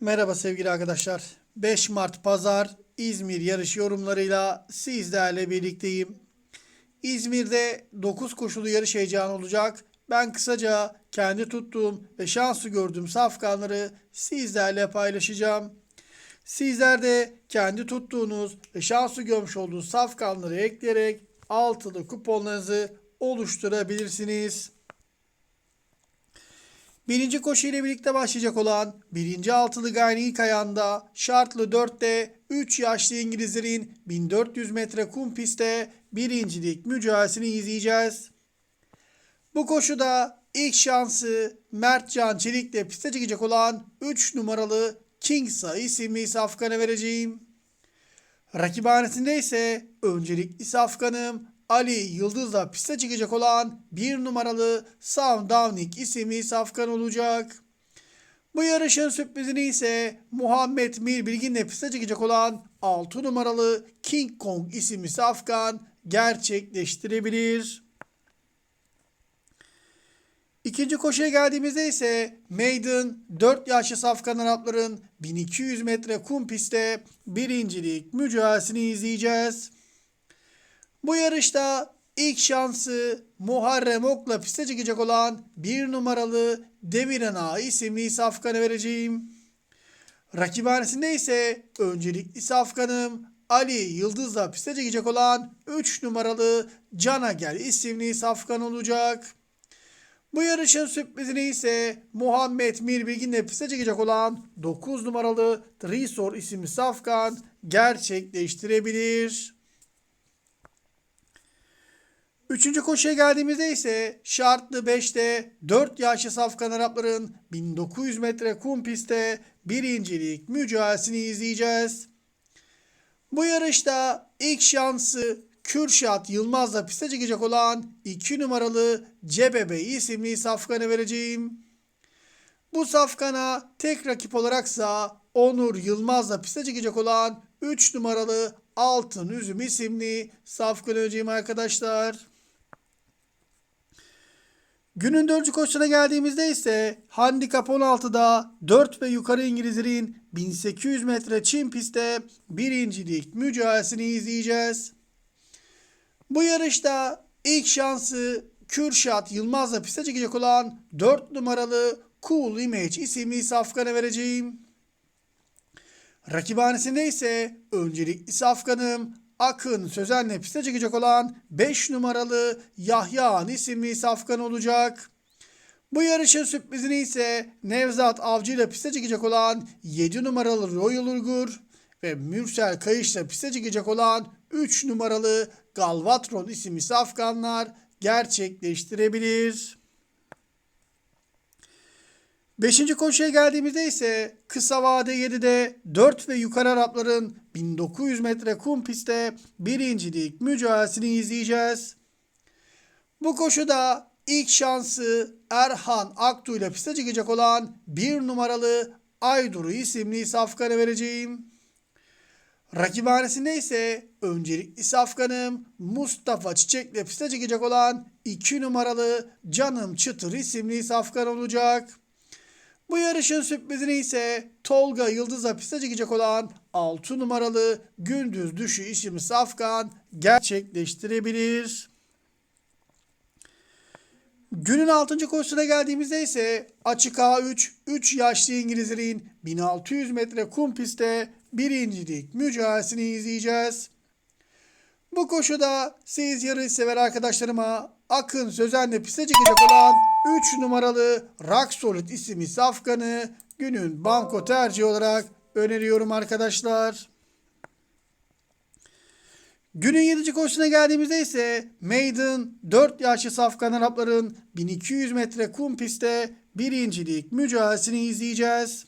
Merhaba sevgili arkadaşlar. 5 Mart Pazar İzmir yarış yorumlarıyla sizlerle birlikteyim. İzmir'de 9 koşulu yarış heyecanı olacak. Ben kısaca kendi tuttuğum ve şansı gördüğüm safkanları sizlerle paylaşacağım. Sizler de kendi tuttuğunuz ve şansı görmüş olduğunuz safkanları ekleyerek altılı kuponlarınızı oluşturabilirsiniz. Birinci koşu ile birlikte başlayacak olan birinci altılı gayrı ilk ayağında şartlı 4'te 3 yaşlı İngilizlerin 1400 metre kum pistte birincilik mücadelesini izleyeceğiz. Bu koşuda ilk şansı Mertcan Çelik'le piste çıkacak olan 3 numaralı Kingsa isimli safkanı vereceğim. Rakibhanesinde ise öncelikli safkanım Ali Yıldız'la piste çıkacak olan bir numaralı Sam Downing isimli safkan olacak. Bu yarışın sürprizini ise Muhammed Mir Bilgin'le piste çıkacak olan 6 numaralı King Kong isimli safkan gerçekleştirebilir. İkinci koşuya geldiğimizde ise Maiden 4 yaşlı safkan Arapların 1200 metre kum pistte birincilik mücadelesini izleyeceğiz. Bu yarışta ilk şansı Muharrem Ok'la piste çıkacak olan bir numaralı Deviren Ağa isimli safkanı vereceğim. Rakibhanesinde ise öncelikli safkanım Ali Yıldız'la piste çıkacak olan 3 numaralı Cana isimli safkan olacak. Bu yarışın sürprizini ise Muhammed Mirbilgin'le piste çıkacak olan 9 numaralı Trisor isimli safkan gerçekleştirebilir. Üçüncü koşuya geldiğimizde ise şartlı 5'te 4 yaşlı safkan Arapların 1900 metre kum pistte birincilik mücadelesini izleyeceğiz. Bu yarışta ilk şansı Kürşat Yılmaz'la piste çıkacak olan 2 numaralı Cebebe isimli safkanı vereceğim. Bu safkana tek rakip olaraksa Onur Yılmaz'la piste çıkacak olan 3 numaralı Altın Üzüm isimli safkanı vereceğim arkadaşlar. Günün dördüncü koşusuna geldiğimizde ise handikap 16'da 4 ve yukarı İngilizlerin 1800 metre çim pistte birincilik mücadelesini izleyeceğiz. Bu yarışta ilk şansı Kürşat Yılmaz'la piste çekecek olan 4 numaralı Cool Image isimli safkanı vereceğim. Rakibhanesinde ise öncelikli safkanım Akın Sözen'le piste çekecek olan 5 numaralı Yahya isimli safkan olacak. Bu yarışın sürprizini ise Nevzat Avcı ile piste çekecek olan 7 numaralı Royal Urgur ve Mürsel Kayış'la piste çekecek olan 3 numaralı Galvatron isimli safkanlar gerçekleştirebilir. Beşinci koşuya geldiğimizde ise kısa vade 7'de 4 ve yukarı Arapların 1900 metre kum pistte birincilik mücadelesini izleyeceğiz. Bu koşuda ilk şansı Erhan Aktu ile piste çıkacak olan bir numaralı Ayduru isimli safkanı vereceğim. Rakibhanesinde ise öncelikli safkanım Mustafa Çiçek'le piste çıkacak olan 2 numaralı Canım Çıtır isimli safkan olacak. Bu yarışın sürprizini ise Tolga Yıldız'a piste çıkacak olan 6 numaralı Gündüz Düşü isimli safkan gerçekleştirebilir. Günün 6. koşusuna geldiğimizde ise açık A3 3 yaşlı İngilizlerin 1600 metre kum pistte birincilik mücadelesini izleyeceğiz. Bu koşuda siz yarış sever arkadaşlarıma Akın Sözen'le piste çıkacak olan 3 numaralı Rock Solid isimli safkanı günün banko tercihi olarak öneriyorum arkadaşlar. Günün 7. koşusuna geldiğimizde ise Maiden 4 yaşlı safkan Arapların 1200 metre kum pistte birincilik mücadelesini izleyeceğiz.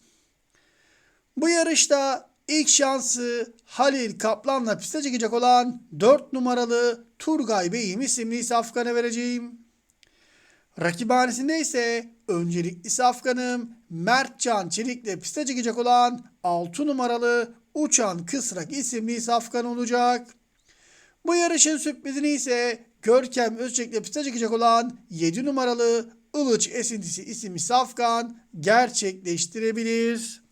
Bu yarışta ilk şansı Halil Kaplan'la piste çıkacak olan 4 numaralı Turgay Bey'im isimli safkanı vereceğim. Rakibhanesinde ise öncelikli safkanım Mertcan Çelik'le piste çıkacak olan 6 numaralı Uçan Kısrak isimli safkan olacak. Bu yarışın sürprizini ise Görkem Özçek'le piste çıkacak olan 7 numaralı Ilıç Esintisi isimli safkan gerçekleştirebilir.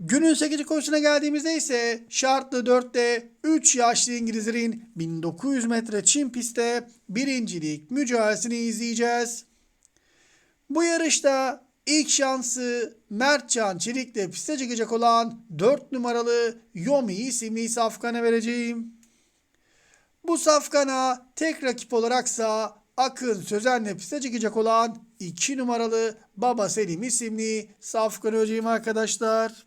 Günün 8. koşusuna geldiğimizde ise şartlı 4'te 3 yaşlı İngilizlerin 1900 metre çim pistte birincilik mücadelesini izleyeceğiz. Bu yarışta ilk şansı Mertcan Çelik'le piste çıkacak olan 4 numaralı Yomi isimli safkana vereceğim. Bu safkana tek rakip olaraksa Akın Sözen'le piste çıkacak olan 2 numaralı Baba Selim isimli safkan vereceğim arkadaşlar.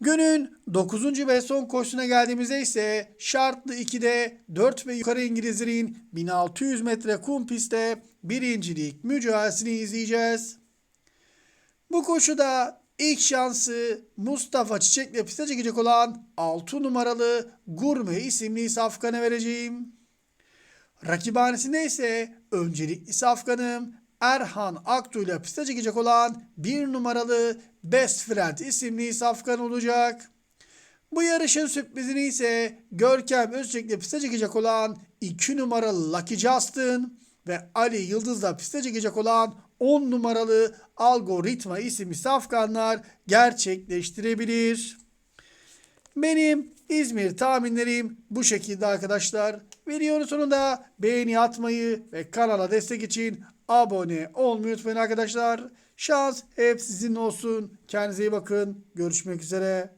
Günün 9. ve son koşusuna geldiğimizde ise şartlı 2'de 4 ve yukarı İngilizlerin 1600 metre kum pistte birincilik mücadelesini izleyeceğiz. Bu koşuda ilk şansı Mustafa Çiçek'le piste çıkacak olan 6 numaralı Gurme isimli safkanı vereceğim. Rakibhanesinde ise öncelikli safkanım Erhan Aktu ile piste çıkacak olan 1 numaralı Best Friend isimli safkan olacak. Bu yarışın sürprizini ise Görkem Özçek ile piste çıkacak olan 2 numaralı Lucky Justin ve Ali Yıldız'la piste çıkacak olan 10 numaralı Algoritma isimli safkanlar gerçekleştirebilir. Benim İzmir tahminlerim bu şekilde arkadaşlar. Videonun sonunda beğeni atmayı ve kanala destek için abone olmayı unutmayın arkadaşlar. Şans hep sizin olsun. Kendinize iyi bakın. Görüşmek üzere.